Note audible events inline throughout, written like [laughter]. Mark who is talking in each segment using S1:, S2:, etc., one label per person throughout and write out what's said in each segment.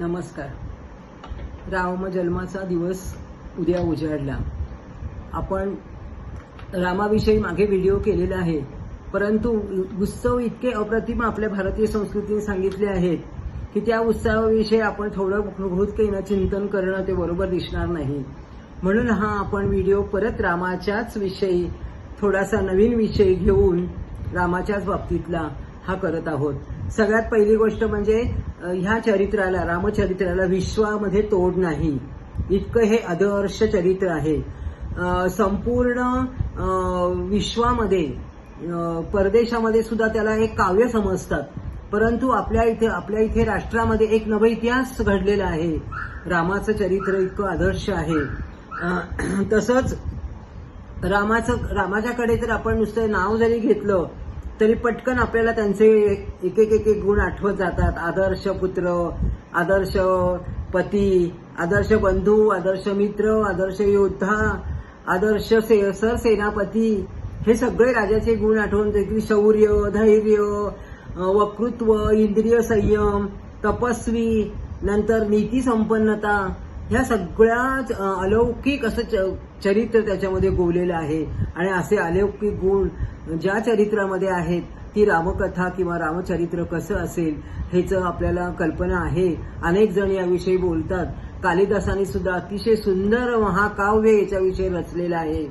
S1: नमस्कार. राम जन्माचा दिवस उद्या उजाडला. आपण रामाविषयी मागे व्हिडिओ केलेला आहे. परंतु उत्सव इतके अप्रतिम आपल्या भारतीय संस्कृतीने सांगितले आहेत की त्या उत्सवाविषयी आपण थोडं बहुत चिंतन करणं ते बरोबर दिसणार नाही. म्हणून हा आपण व्हिडिओ परत रामाच्याच विषयी थोडासा नवीन विषय घेऊन रामाच्याच बाबतीतला हा करत आहोत. सगळ्यात पहिली गोष्ट म्हणजे ह्या चरित्राला रामचरित्राला विश्वामध्ये तोड नाही. इतकं हे आदर्श चरित्र आहे. संपूर्ण विश्वामध्ये परदेशामध्ये सुद्धा त्याला एक काव्य समजतात. परंतु आपल्या इथे आपल्या इथे राष्ट्रामध्ये एक नव इतिहास घडलेला आहे. रामाचं चरित्र इतकं आदर्श आहे. [clears throat] तसंच रामाचं रामाच्याकडे तर आपण नुसतं नाव जरी घेतलं तरी पटकन आपल्याला त्यांचे एक एक एक एक गुण आठवत जातात. आदर्श पुत्र आदर्श पती आदर्श बंधू आदर्श मित्र आदर्श योद्धा आदर्श से सर सेनापती हे सगळे राजाचे गुण आठवून देखील शौर्य धैर्य वक्तृत्व इंद्रिय संयम तपस्वी नंतर नीती संपन्नता ह्या सगळ्या अलौकिक असं च- चरित्र त्याच्यामध्ये गोवलेलं आहे. आणि असे अलौकिक गुण ज्या चरित्रामध्ये आहेत ती रामकथा किंवा रामचरित्र कसं असेल ह्याचं आपल्याला कल्पना आहे. अनेक जण याविषयी बोलतात. कालिदासाने सुद्धा अतिशय सुंदर महाकाव्य याच्याविषयी रचलेलं आहे.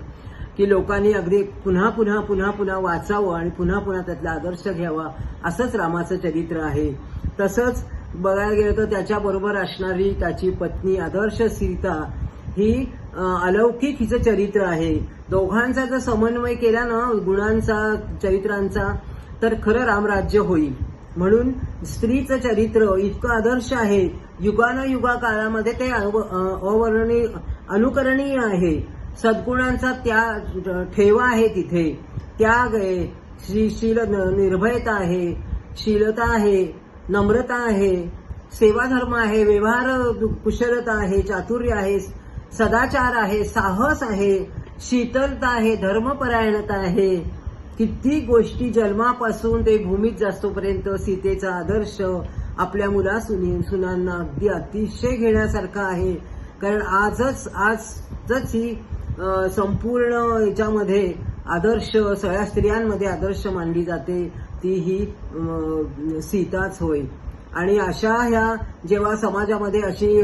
S1: की लोकांनी अगदी पुन्हा पुन्हा पुन्हा पुन्हा वाचावं आणि पुन्हा पुन्हा त्यातला आदर्श घ्यावा असंच रामाचं चरित्र आहे. तसंच बघायला गेलं तर त्याच्याबरोबर असणारी त्याची पत्नी आदर्श सीता ही अलौकिक हिचं चरित्र आहे. दोघांचा जर समन्वय केला ना गुणांचा चरित्रांचा तर खरं रामराज्य होईल. म्हणून स्त्रीचं चरित्र इतकं आदर्श आहे. युगानुयुगा काळामध्ये ते अव- अवर्णनीय अनुकरणीय आहे. सद्गुणांचा त्या ठेवा आहे तिथे. त्याग आहे. श्री- शील निर्भयता आहे. शीलता आहे. नम्रता आहे. सेवाधर्म आहे. व्यवहार कुशलता आहे. चातुर्य आहे. सदाचार आहे साहस आहे शीतलता आहे धर्मपरायणता आहे. किती गोष्टी जन्मापासून ते भूमीत जास्तोपर्यंत सीतेचा आदर्श आपल्या मुला सुनी सुनांना अगदी अतिशय घेण्यासारखा आहे. कारण आजच आजच ही संपूर्ण याच्यामध्ये आदर्श सगळ्या स्त्रियांमध्ये आदर्श मानली जाते. ती ही सीताच होय. आणि अशा ह्या जेव्हा समाजामध्ये अशी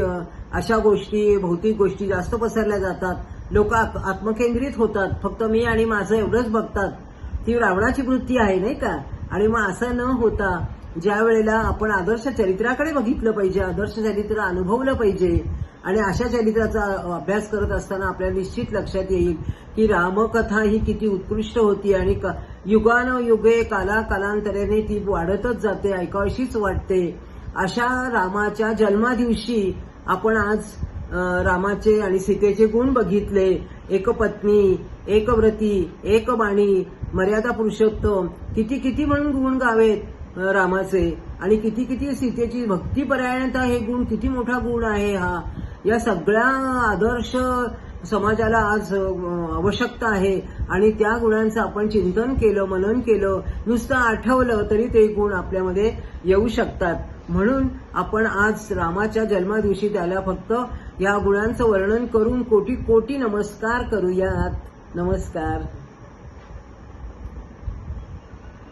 S1: अशा गोष्टी भौतिक गोष्टी जास्त पसरल्या जातात लोक आत्मकेंद्रित होतात. फक्त मी आणि माझं एवढंच बघतात. ती रावणाची वृत्ती आहे नाही का? आणि मग असं न होता ज्या वेळेला आपण आदर्श चरित्राकडे बघितलं पाहिजे आदर्श चरित्र अनुभवलं पाहिजे आणि अशा चरित्राचा अभ्यास करत असताना आपल्याला निश्चित लक्षात येईल की रामकथा ही किती उत्कृष्ट होती आणि युगानुयुगे काला कालांतराने ती वाढतच जाते ऐकावशीच वाटते. अशा रामाच्या जन्मादिवशी आपण आज रामाचे आणि सीतेचे गुण बघितले. एक पत्नी एक व्रती एक बाणी मर्यादा पुरुषोत्तम. किती किती म्हणून गुण गावेत रामाचे? आणि किती किती सीतेची भक्तीपरायणता हे गुण किती मोठा गुण आहे हा? या सगळ्या आदर्श समाजाला आज आवश्यकता आहे. आणि त्या गुणांचं आपण चिंतन केलं मनन केलं नुसतं आठवलं तरी ते गुण आपल्यामध्ये येऊ शकतात. म्हणून आपण आज रामाच्या जन्मादिवशी त्याला फक्त या गुणांचं वर्णन करून कोटी कोटी नमस्कार करूयात. नमस्कार.